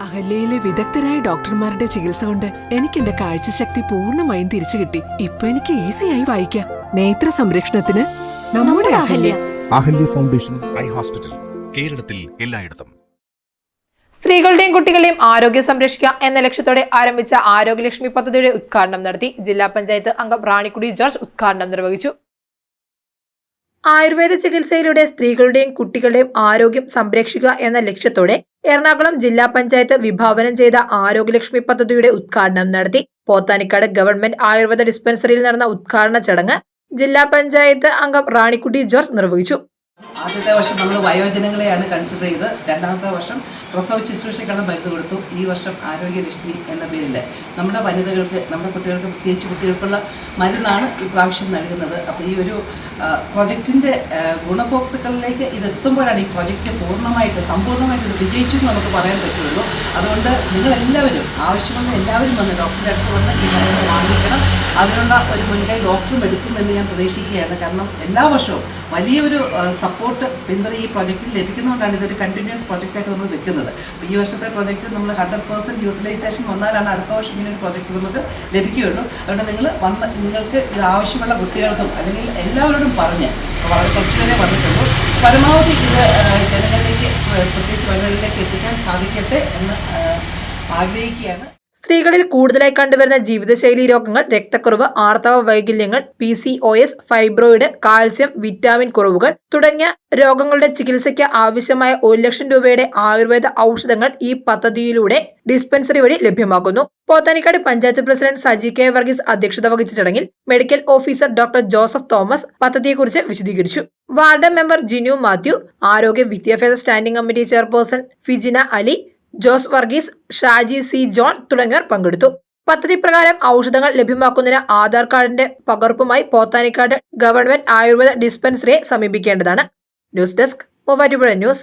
അഹല്യയിലെ വിദഗ്ധരായ ഡോക്ടർമാരുടെ ചികിത്സ കൊണ്ട് എനിക്ക് എന്റെ കാഴ്ചശക്തി പൂർണമായും തിരിച്ചു കിട്ടി. ഇപ്പൊ എനിക്ക് ഈസിയായി വായിക്കാം. നേത്ര സംരക്ഷണത്തിന് നമ്മുടെ Ahalya. Ahalya foundation eye hospital കേരളത്തിൽ എല്ലായിടത്തും. സ്ത്രീകളുടെയും കുട്ടികളുടെയും ആരോഗ്യം സംരക്ഷിക്കുക എന്ന ലക്ഷ്യത്തോടെ ആരംഭിച്ച ആരോഗ്യലക്ഷ്മി പദ്ധതിയുടെ ഉദ്ഘാടനം നടത്തി ജില്ലാ പഞ്ചായത്ത് അംഗം റാണിക്കുടി ജോർജ് ഉദ്ഘാടനം നിർവഹിച്ചു. ആയുർവേദ ചികിത്സയിലൂടെ സ്ത്രീകളുടെയും കുട്ടികളുടെയും ആരോഗ്യം സംരക്ഷിക്കുക എന്ന ലക്ഷ്യത്തോടെ എറണാകുളം ജില്ലാ പഞ്ചായത്ത് വിഭാവനം ചെയ്ത ആരോഗ്യലക്ഷ്മി പദ്ധതിയുടെ ഉദ്ഘാടനം നടത്തി പോത്താനിക്കാട് ഗവൺമെന്റ് ആയുർവേദ ഡിസ്പെൻസറിയിൽ നടന്ന ഉദ്ഘാടന ചടങ്ങ് ജില്ലാ പഞ്ചായത്ത് അംഗം റാണിക്കുട്ടി ജോർജ് നിർവഹിച്ചു. ആദ്യത്തെ വർഷം നമ്മൾ വയോജനങ്ങളെയാണ് കൺസിഡർ ചെയ്ത് രണ്ടാമത്തെ വർഷം പ്രസവ ശുശ്രൂഷയ്ക്കുള്ള മരുന്ന് കൊടുത്തു. ഈ വർഷം ആരോഗ്യലക്ഷ്മി എന്ന പേരിൽ നമ്മുടെ വനിതകൾക്ക് നമ്മുടെ കുട്ടികൾക്ക് പ്രത്യേകിച്ച് കുട്ടികൾക്കുള്ള മരുന്നാണ് ഈ പ്രാവശ്യം നൽകുന്നത്. അപ്പോൾ ഈ ഒരു പ്രൊജക്റ്റിന്റെ ഗുണഭോക്താക്കളിലേക്ക് ഇത് എത്തുമ്പോഴാണ് ഈ പ്രൊജക്റ്റ് പൂർണമായിട്ട് സമ്പൂർണമായിട്ട് ഇത് വിജയിച്ചു എന്ന് നമുക്ക് പറയാൻ പറ്റുള്ളൂ. അതുകൊണ്ട് നിങ്ങളെല്ലാവരും ആവശ്യമുള്ള എല്ലാവരും വന്ന് ഡോക്ടറുടെ അടുത്ത് വന്ന് ഈ മരുന്ന് വാങ്ങിക്കണം. അതിനുള്ള ഒരു മുൻകൈ ഡോക്ടറും എടുക്കുമെന്ന് ഞാൻ പ്രതീക്ഷിക്കുകയാണ്. കാരണം എല്ലാ വർഷവും വലിയൊരു സപ്പോർട്ട് പിന്തുണ ഈ പ്രൊജക്റ്റിൽ ലഭിക്കുന്നതുകൊണ്ടാണ് ഇതൊരു കണ്ടിന്യൂസ് പ്രൊജക്റ്റായിട്ട് നമ്മൾ വെക്കുന്നത്. ഈ വർഷത്തെ പ്രൊജക്റ്റ് നമ്മൾ ഹൺഡ്രഡ് പെർസെന്റ് യൂട്ടിലൈസേഷൻ വന്നാലാണ് അടുത്ത വർഷം ഇങ്ങനെ ഒരു പ്രൊജക്റ്റ് നമുക്ക് ലഭിക്കുകയുള്ളൂ. അതുകൊണ്ട് നിങ്ങൾ വന്ന് നിങ്ങൾക്ക് ഇത് ആവശ്യമുള്ള കുട്ടികൾക്കും അല്ലെങ്കിൽ എല്ലാവരോടും പറഞ്ഞ് വളരെ കുറച്ച് വരെ വന്നിട്ടുള്ളൂ. പരമാവധി ഇത് ജനങ്ങളിലേക്ക് പ്രത്യേകിച്ച് വനിതകളിലേക്ക് എത്തിക്കാൻ സാധിക്കട്ടെ എന്ന് ആഗ്രഹിക്കുകയാണ്. സ്ത്രീകളിൽ കൂടുതലായി കണ്ടുവരുന്ന ജീവിതശൈലി രോഗങ്ങൾ രക്തക്കുറവ് ആർത്തവ വൈകല്യങ്ങൾ P C O S fibroid calcium vitamin കുറവുകൾ തുടങ്ങിയ രോഗങ്ങളുടെ ചികിത്സയ്ക്ക് ആവശ്യമായ ഒരു ലക്ഷം രൂപയുടെ ആയുർവേദ ഔഷധങ്ങൾ ഈ പദ്ധതിയിലൂടെ ഡിസ്പെൻസറി വഴി ലഭ്യമാക്കുന്നു. പോത്താനിക്കാട് പഞ്ചായത്ത് പ്രസിഡന്റ് സജി കെ വർഗീസ് അധ്യക്ഷത വഹിച്ച ചടങ്ങിൽ medical officer doctor Joseph Thomas പദ്ധതിയെക്കുറിച്ച് വിശദീകരിച്ചു. വാർഡ് മെമ്പർ ജിനു മാത്യു ആരോഗ്യ വിദ്യാഭ്യാസ standing committee chairperson Fijina Ali Jose Varghese Shaji C John തുടങ്ങിയവർ പങ്കെടുത്തു. പദ്ധതി പ്രകാരം ഔഷധങ്ങൾ ലഭ്യമാക്കുന്നതിന് ആധാർ കാർഡിന്റെ പകർപ്പുമായി പോത്താനിക്കാട് ഗവൺമെന്റ് ആയുർവേദ ഡിസ്പെൻസറിയെ സമീപിക്കേണ്ടതാണ്. News desk Muvattupuzha news.